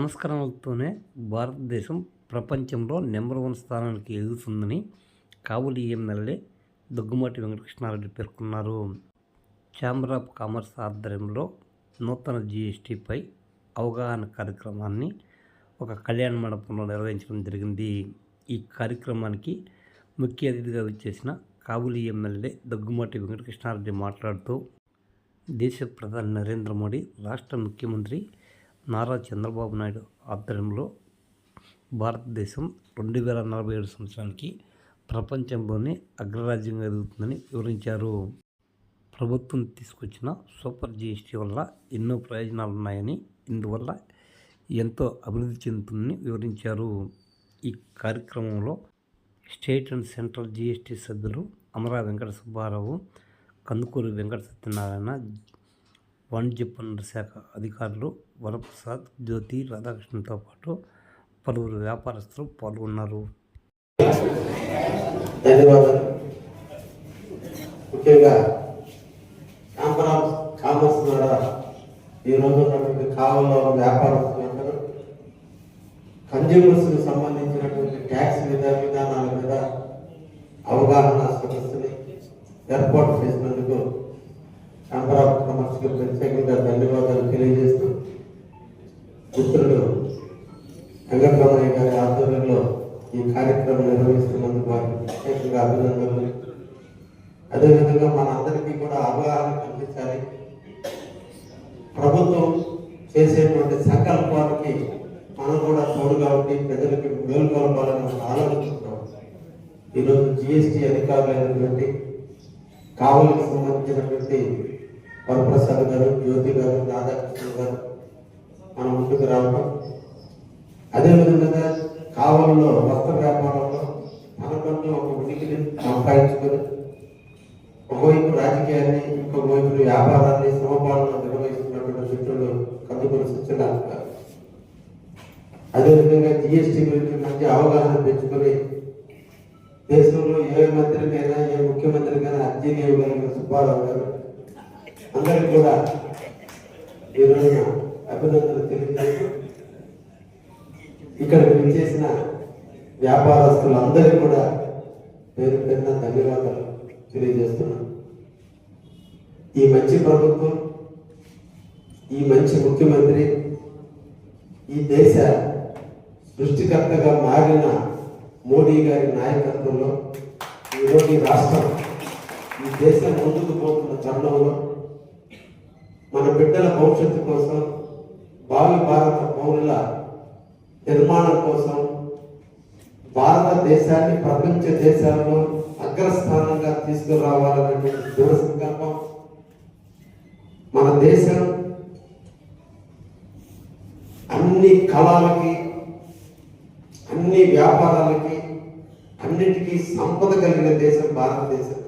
సంస్కరణలతోనే భారతదేశం ప్రపంచంలో number one స్థానానికి ఎదుగుతుందని కావలి ఎమ్మెల్యే దగ్గుమాటి వెంకటకృష్ణారెడ్డి పేర్కొన్నారు. ఛాంబర్ ఆఫ్ కామర్స్ ఆధ్వర్యంలో నూతన జీఎస్టీపై అవగాహన కార్యక్రమాన్ని ఒక కళ్యాణ మండపంలో నిర్వహించడం జరిగింది. ఈ కార్యక్రమానికి ముఖ్య అతిథిగా వచ్చేసిన కావులి ఎమ్మెల్యే దగ్గుమాటి వెంకటకృష్ణారెడ్డి మాట్లాడుతూ దేశ ప్రధాని నరేంద్ర మోడీ రాష్ట్ర ముఖ్యమంత్రి నారా చంద్రబాబు నాయుడు ఆధ్వర్యంలో భారతదేశం రెండు వేల నలభై ఏడు సంవత్సరానికి ప్రపంచంలోనే అగ్రరాజ్యంగా ఎదుగుతుందని వివరించారు. ప్రభుత్వం తీసుకొచ్చిన సూపర్ జిఎస్టీ వల్ల ఎన్నో ప్రయోజనాలు ఉన్నాయని ఇందువల్ల ఎంతో అభివృద్ధి చెందుతుందని వివరించారు. ఈ కార్యక్రమంలో స్టేట్ అండ్ సెంట్రల్ జిఎస్టీ సభ్యులు అమరా వెంకట సుబ్బారావు కందుకూరి వెంకట సత్యనారాయణ వాణిజ్య పన్నుల శాఖ అధికారులు వరప్రసాద్ జ్యోతి రాధాకృష్ణతో పాటు పలువురు వ్యాపారస్తులు పాల్గొన్నారు. ధన్యవాదాలు. ముఖ్యంగా ఛాంబర్ ఆఫ్ కామర్స్ ద్వారా ఈరోజు ఉన్నటువంటి కాలంలో వ్యాపారస్తులందరూ కన్జ్యూమర్స్ సంబంధించినటువంటి ట్యాక్స్ విధ విధానాల మీద అవగాహన సదస్సుని ఏర్పాటు చేసినందుకు ఛాంబర్ ఆఫ్ కామర్స్కి ప్రత్యేకంగా ధన్యవాదాలు తెలియజేస్తూ మిత్రుడు వెంకటరమణయ్య గారి ఆధ్వర్యంలో ఈ కార్యక్రమం నిర్వహిస్తున్నందుకు వారికి ప్రత్యేకంగా అభినందనలు. అదేవిధంగా మన అందరికీ కూడా అవగాహన కల్పించాలి. ప్రభుత్వం చేసేటువంటి సంకల్పానికి మనం కూడా తోడుగా ఉండి ప్రజలకి మేల్కొల్పాలని మనం ఆలోచిస్తున్నాం. ఈరోజు జిఎస్టీ అధికారులైనటువంటి కావలికి సంబంధించినటువంటి వరప్రసాద్ గారు జ్యోతి గారు రాధాకృష్ణ గారు మన ముందుకు రావడం. అదేవిధంగా కావలలో వస్త్ర వ్యాపారంలో మనకంటూ ఒక ఉనికిని సంపాదించుకొని ఒకవైపు రాజకీయాన్ని ఇంకొక వైపు వ్యాపారాన్ని సమపాలన నిర్వహిస్తున్నటువంటి మిత్రులు కందుకూరు సత్యనారాయణ గారు. అదేవిధంగా జిఎస్టీ గురించి మంచి అవగాహన పెంచుకొని దేశంలో ఏ మంత్రికైనా ఏ ముఖ్యమంత్రికైనా అర్జీ ఇవ్వగలిగిన సుబ్బారావు గారు. అందరికి కూడా ఈరోజు అభినందనలు తెలియజేస్తూ ఇక్కడ విచ్చేసిన వ్యాపారస్తులందరికీ కూడా పేరు పేరున ధన్యవాదాలు తెలియజేస్తున్నాను. ఈ మంచి ప్రభుత్వం ఈ మంచి ముఖ్యమంత్రి ఈ దేశ సృష్టికర్తగా మారిన మోడీ గారి నాయకత్వంలో ఈరోజు ఈ రాష్ట్రం ఈ దేశం ముందుకు పోతున్న తరుణంలో మన బిడ్డల భవిష్యత్తు కోసం భావి భారత పౌరుల నిర్మాణం కోసం భారతదేశాన్ని ప్రపంచ దేశాల్లో అగ్రస్థానంగా తీసుకురావాలనేటువంటి దృఢ సంకల్పం మన దేశం అన్ని కళలకి అన్ని వ్యాపారాలకి అన్నిటికీ సంపద కలిగిన దేశం భారతదేశం.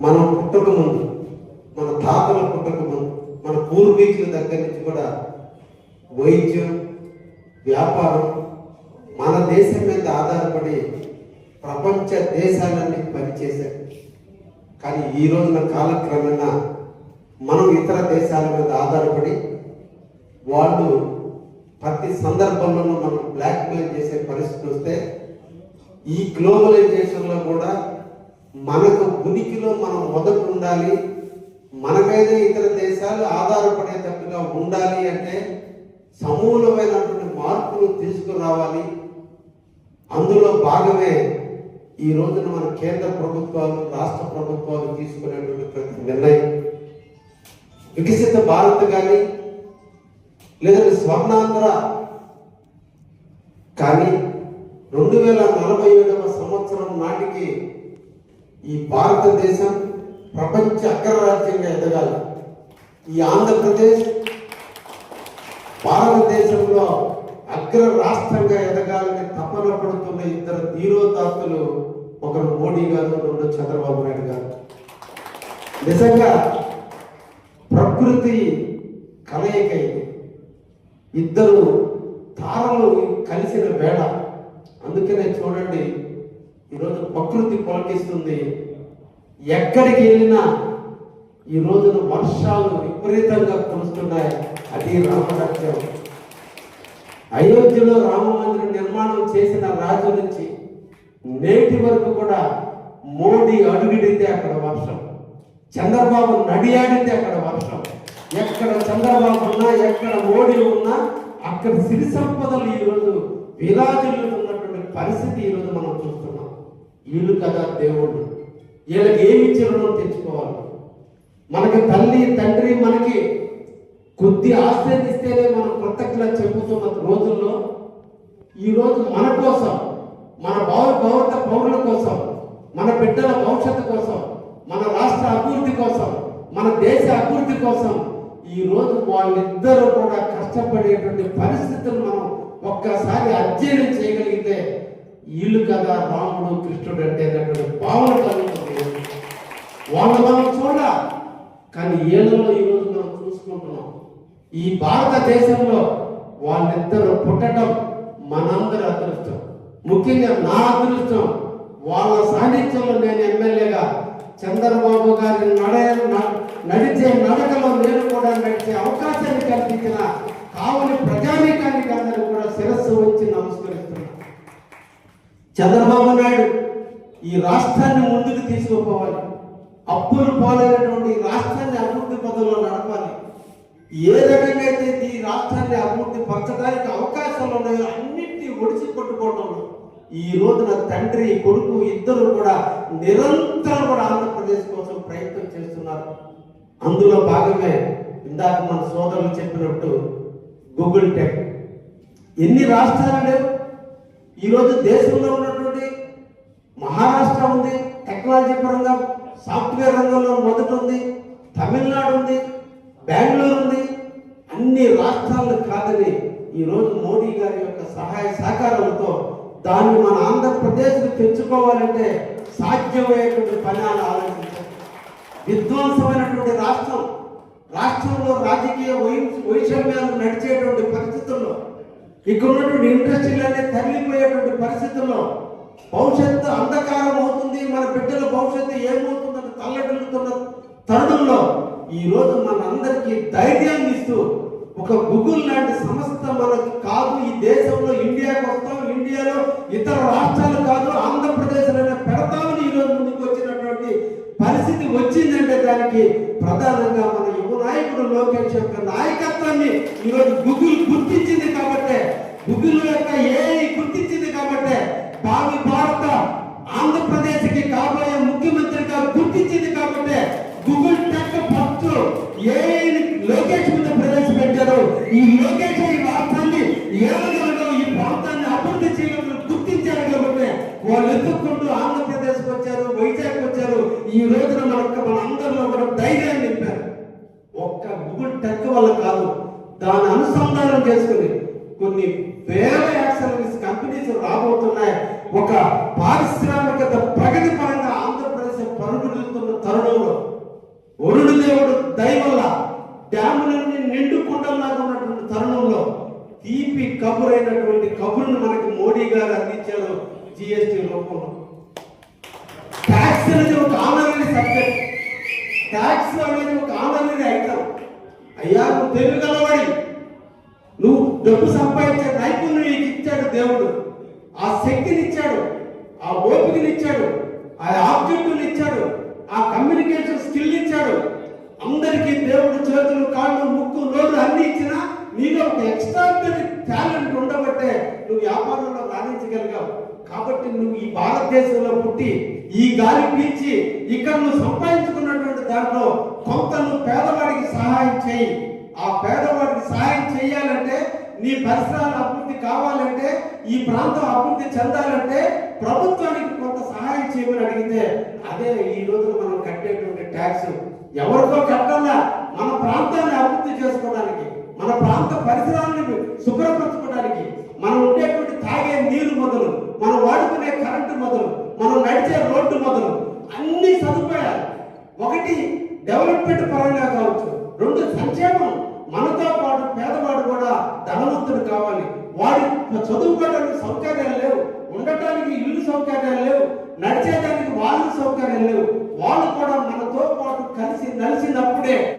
మనం పుట్టక ముందు పూర్వీకుల దగ్గర నుంచి కూడా వైద్యం వ్యాపారం మన దేశం మీద ఆధారపడి ప్రపంచ దేశాలన్నీ పనిచేశాయి. కానీ ఈ రోజున కాలక్రమేణా మనం ఇతర దేశాల మీద ఆధారపడి వాళ్ళు ప్రతి సందర్భంలోనూ మనం బ్లాక్మెయిల్ చేసే పరిస్థితి వస్తే ఈ గ్లోబలైజేషన్లో కూడా మనకు ఉనికిలో మనం మొదట ఉండాలి మన మీద ఇతర దేశాలు ఆధారపడేటట్టుగా ఉండాలి అంటే సమూలమైనటువంటి మార్పులు తీసుకురావాలి. అందులో భాగమే ఈ రోజున మన కేంద్ర ప్రభుత్వాలు రాష్ట్ర ప్రభుత్వాలు తీసుకునేటువంటి ప్రతి నిర్ణయం. వికసిత భారత్ కానీ లేదంటే స్వర్ణాంధ్ర కానీ రెండు వేల నలభై ఏడవ సంవత్సరం నాటికి ఈ భారతదేశం ప్రపంచ అగ్రరాజ్యంగా ఎదగాలి. ఈ ఆంధ్రప్రదేశ్ భారతదేశంలో అగ్ర రాష్ట్రంగా ఎదగాలని తపన పడుతున్న ఇద్దరు ధీరోదాత్తులు ఒకరు మోడీ గారు రెండు చంద్రబాబు నాయుడు గారు. నిజంగా ప్రకృతి కలయిక ఇద్దరు తారలు కలిసిన వేళ. అందుకనే చూడండి ఈరోజు ప్రకృతి పొలకిస్తుంది ఎక్కడికి వెళ్ళినా ఈ రోజున వర్షాలు విపరీతంగా కురుస్తున్నాయి. అది రామరాజ్యం అయోధ్యలో రామ మందిరం నిర్మాణం చేసిన రాజు నుంచి నేటి వరకు కూడా మోడీ అడుగుడితే అక్కడ వర్షం. చంద్రబాబు నడియాడితే అక్కడ వర్షం. ఎక్కడ చంద్రబాబు ఉన్నా ఎక్కడ మోడీ ఉన్నా అక్కడ సిరి సంపదలు ఈరోజు విరాజులుతున్నటువంటి పరిస్థితి ఈరోజు మనం చూస్తున్నాం. వీళ్ళు కదా దేవుడు వీళ్ళకి ఏమి ఇచ్చి రుణం తెచ్చుకోవాలి. మనకి తల్లి తండ్రి మనకి కొద్ది ఆశ్రయిస్తేనే మనం కృతజ్ఞత చెప్పుతున్న రోజుల్లో ఈ రోజు మన కోసం మన భావ భౌత పౌరుల కోసం మన బిడ్డల భవిష్యత్తు కోసం మన రాష్ట్ర అభివృద్ధి కోసం మన దేశ అభివృద్ధి కోసం ఈ రోజు వాళ్ళిద్దరూ కూడా కష్టపడేటువంటి పరిస్థితులు మనం ఒక్కసారి అధ్యయనం చేయగలిగితే వీళ్ళు కదా రాముడు కృష్ణుడు అంటే అనేటువంటి భావన కలుగుతుంది వాళ్ళ మనం చూడ కానీ ఏళ్ళలో ఈరోజు మనం చూసుకుంటున్నాం. ఈ భారతదేశంలో వాళ్ళిద్దరూ పుట్టడం మనందరి అదృష్టం. ముఖ్యంగా నా అదృష్టం వాళ్ళ సాన్నిధ్యంలో నేను ఎమ్మెల్యేగా చంద్రబాబు గారి నడ నడిచే నడకలో నేను కూడా నడిచే అవకాశాన్ని కల్పించిన కావలి ప్రజానీకానికి అందరూ కూడా శిరస్సు వచ్చి నమస్కరిస్తున్నా. చంద్రబాబు నాయుడు ఈ రాష్ట్రాన్ని ముందుకు తీసుకుపోవాలి. అప్పులు పాలైనటువంటి రాష్ట్రాన్ని అభివృద్ధి పదంలో నడపాలి. ఏ రకంగా అయితే ఈ రాష్ట్రాన్ని అభివృద్ధి పరచడానికి అవకాశాలు ఉన్నాయో అన్నింటినీ ఒడిచి పట్టుకోవడంలో ఈ రోజున తండ్రి కొడుకు ఇద్దరు కూడా నిరంతరం కూడా ఆంధ్రప్రదేశ్ కోసం ప్రయత్నం చేస్తున్నారు. అందులో భాగమే ఇందాక మన సోదరులు చెప్పినట్టు గూగుల్ టెక్. ఎన్ని రాష్ట్రాలు లేవు? ఈరోజు దేశంలో ఉన్నటువంటి మహారాష్ట్ర ఉంది టెక్నాలజీ పరంగా సాఫ్ట్వేర్ రంగంలో మొదట ఉంది తమిళనాడు ఉంది బెంగళూరు ఉంది. అన్ని రాష్ట్రాలు కాదని ఈరోజు మోడీ గారి యొక్క సహాయ సహకారంతో దాన్ని మన ఆంధ్రప్రదేశ్కి తెచ్చుకోవాలంటే సాధ్యమయ్యేటువంటి పని అని ఆలోచించారు విధ్వంసమైనటువంటి రాష్ట్రం రాష్ట్రంలో రాజకీయ వై- వైషమ్యాలు నడిచేటువంటి పరిస్థితుల్లో ఇక్కడ ఉన్నటువంటి ఇండస్ట్రీలన్నీ తరలిపోయేటువంటి పరిస్థితుల్లో భవిష్యత్తు అంధకారం అవుతుంది మన బిడ్డల భవిష్యత్తు ఏమవుతుంది? తల్లడిల్లుతున్న తరుణంలో ఈ రోజు మనందరికీ ధైర్యాన్ని ఇస్తూ ఒక గూగుల్ లాంటి సంస్థ మనకి కాదు. ఈ దేశంలో ఇండియాకి వస్తాం. ఇండియాలో ఇతర రాష్ట్రాలు కాదు. ఆంధ్రప్రదేశ్లోనే పెడతామని ఈ రోజు ముందుకు వచ్చినటువంటి పరిస్థితి వచ్చిందంటే దానికి ప్రధానంగా మన యువ నాయకుడు లోకేష్ యొక్క నాయకత్వాన్ని ఈరోజు గూగుల్ గుర్తించింది కాబట్టే గూగుల్ యొక్క ఏ గుర్తించింది కాబట్టే భావి భారత ఆంధ్రప్రదేశ్కి కాబోయే ముఖ్యమంత్రిగా గుర్తించింది కాబట్టే Google tech first A Lokesh మీద ప్రవేశపెట్టారు. ఈ లోకేష్ ఈ రాష్ట్రాన్ని ఏమగలడు ఈ ప్రాంతాన్ని అభివృద్ధి చేయగలరు గుర్తించారు కాబట్టి వాళ్ళు ఎదుర్కొంటూ ఆంధ్రప్రదేశ్కి వచ్చారు వైజాగ్ వచ్చారు. ఈ రోజున మనకు మన అందరిలో కూడా ధైర్యాన్ని నింపారు. ఒక్క గూగుల్ టెక్ వల్ల కాదు దాని అనుసంధానం చేసుకుని కొన్ని వేల యాక్సలరీస్ కంపెనీస్ రాబోతున్నాయి. ఒక పారిశ్రామికత ప్రగతి పరంగా ఆంధ్రప్రదేశ్ పరుగులుతున్న తరుణంలో వరుడు దేవుడు దయ డ్యాములన్నీ నిండు కుండల్లాగా ఉన్నటువంటి తరుణంలో తీపి కబురైనటువంటి కబురును మనకి మోడీ గారు అందించారు జిఎస్టి రూపంలో. ట్యాక్స్ అనేది ఒక ఆనరీ సబ్జెక్ట్. ట్యాక్స్ అనేది ఒక ఆనరీ ఐటమ్. అయ్యా నువ్వు తెలుగు గలవాడి. నువ్వు డబ్బు సంపాదించే నైపుణ్యం నీకు ఇచ్చాడు దేవుడు. ఆ శక్తిని ఇచ్చాడు ఆ ఓపికని ఇచ్చాడు ఆ ఆబ్జెక్టుని ఇచ్చాడు ఆ కమ్యూనికేషన్ స్కిల్ ఇచ్చాడు అందరికీ దేవుడు చేతులు కాళ్ళు ముక్కు నోరు అన్ని ఇచ్చినా నీలో ఒక ఎక్స్ట్రాడినరీ టాలెంట్ ఉండబట్టే నువ్వు వ్యాపారంలో రాణించగలిగావు. కాబట్టి నువ్వు ఈ భారతదేశంలో పుట్టి ఈ గాలి పీల్చి ఇక్కడ నువ్వు సంపాదించుకున్నటువంటి దాంట్లో కొంత నువ్వు పేదవాడికి సహాయం చేయి. ఆ పేదవాడికి సహాయం చేయాలంటే నీ పరిసరాల అభివృద్ధి కావాలంటే ఈ ప్రాంతం అభివృద్ధి చెందాలంటే ప్రభుత్వానికి కొంత సహాయం చేయమని అడిగితే అదే ఈ రోజు మనం కట్టేటువంటి ట్యాక్స్ ఎవరికో కట్టాలా మన ప్రాంతాన్ని అభివృద్ధి చేసుకోవడానికి మన ప్రాంత పరిసరాలను శుభ్రపరచుకోవడానికి మనం ఉండేటువంటి తాగే నీరు మొదలు మనం వాడుకునే కరెంటు మొదలు మనం నడిచే రోడ్డు మొదలు అన్ని సదుపాయాలు. ఒకటి డెవలప్మెంట్ పరంగా కావచ్చు. రెండు సంక్షేమం. మనతో పాటు పేదవాడు కూడా ధనవంతుడు కావాలి. వాడి చదువుకోవడానికి సౌకర్యాలు లేవు. ఉండటానికి ఇల్లు సౌకర్యాలు లేవు. నడిచేదానికి వాళ్ళు సౌకర్యాలు లేవు. వాళ్ళు కూడా మనతో పాటు కలిసి నలిసినప్పుడే